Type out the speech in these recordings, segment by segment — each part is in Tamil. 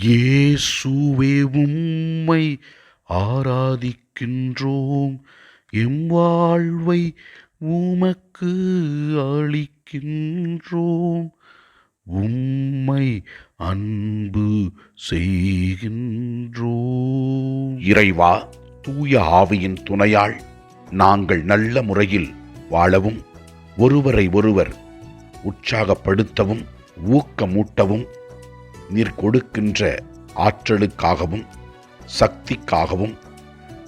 இயேசுவே உம்மை ஆராதிக்கின்றோம். எம் வாழ்வை உமக்கு அளிக்கின்றோம். உம்மை அன்பு செய்கின்றோம். இறைவா தூய ஆவியின் துணையால் நாங்கள் நல்ல முறையில் வாழவும் ஒருவரை ஒருவர் உற்சாகப்படுத்தவும் ஊக்கமூட்டவும் நீர் கொடுக்கின்ற ஆற்றலுக்காகவும் சக்திக்காகவும்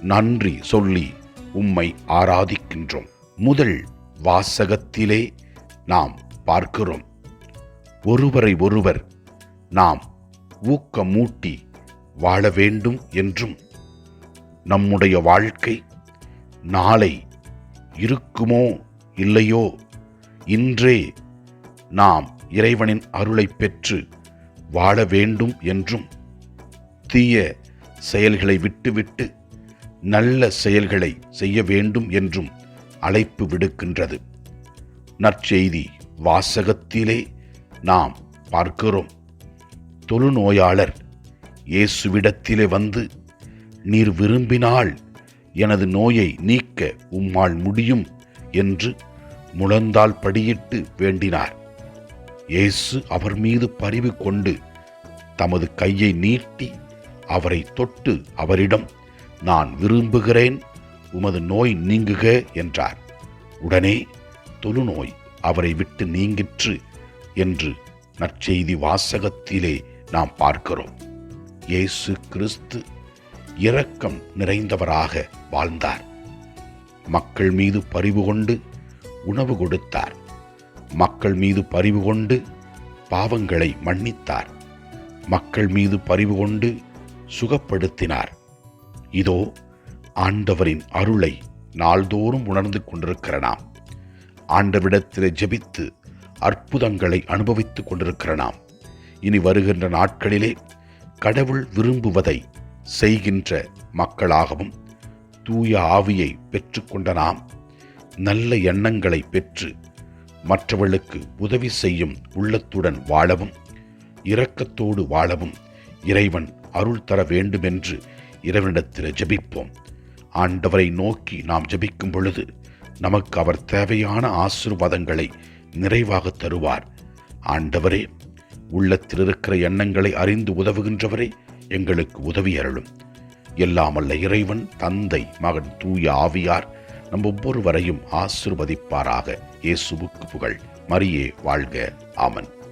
நன்றி சொல்லி உம்மை ஆராதிக்கின்றோம். முதல் வாசகத்திலே நாம் பார்க்கிறோம். ஒருவரை ஒருவர் நாம் ஊக்கமூட்டி வாழ வேண்டும் என்றும் நம்முடைய வாழ்க்கை நாளை இருக்குமோ இல்லையோ இன்றே நாம் இறைவனின் அருளை பெற்று வாழ வேண்டும் என்றும் தீய செயல்களை விட்டுவிட்டு நல்ல செயல்களை செய்ய வேண்டும் என்றும் அழைப்பு விடுக்கின்றது. நற்செய்தி வாசகத்திலே நாம் பார்க்கிறோம். தொழுநோயாளர் இயேசுவிடத்திலே வந்து நீர் விரும்பினால் எனது நோயை நீக்க உம்மால் முடியும் என்று முழந்தால் படியிட்டு வேண்டினார். இயேசு அவர் மீது பரிவு கொண்டு தமது கையை நீட்டி அவரை தொட்டு அவரிடம் நான் விரும்புகிறேன் உமது நோய் நீங்குக என்றார். உடனே தொழுநோய் அவரை விட்டு நீங்கிற்று என்று நற்செய்தி வாசகத்திலே நாம் பார்க்கிறோம். இயேசு கிறிஸ்து இரக்கம் நிறைந்தவராக வாழ்ந்தார். மக்கள் மீது பரிவு கொண்டு உணவு கொடுத்தார். மக்கள் மீது பரிவு கொண்டு பாவங்களை மன்னித்தார். மக்கள் மீது பரிவு கொண்டு சுகப்படுத்தினார். இதோ ஆண்டவரின் அருளை நாள்தோறும் உணர்ந்து கொண்டிருக்கிற நாம். ஆண்டவிடத்திலே ஜெபித்து அற்புதங்களை அனுபவித்துக் கொண்டிருக்கிற நாம். இனி வருகின்ற நாட்களிலே கடவுள் விரும்புவதை செய்கின்ற மக்களாகவும் தூய ஆவியை பெற்றுக்கொண்ட நாம் நல்ல எண்ணங்களை பெற்று மற்றவர்களுக்கு உதவி செய்யும் உள்ளத்துடன் வாழவும் இரக்கத்தோடு வாழவும் இறைவன் அருள் தர வேண்டுமென்று இறைவனிடத்தில் ஜெபிப்போம். ஆண்டவரை நோக்கி நாம் ஜபிக்கும் பொழுது நமக்கு அவர் தேவையான ஆசீர்வாதங்களை நிறைவாக தருவார். ஆண்டவரே உள்ளத்தில் இருக்கிற எண்ணங்களை அறிந்து உதவுகின்றவரே எங்களுக்கு உதவி அருளும். எல்லாமல்ல இறைவன் தந்தை மகன் தூய ஆவியார் நம் ஒவ்வொருவரையும் ஆசிர்வதிப்பாராக. இயேசுவுக்கு புகழ். மரியே வாழ்க. ஆமன்.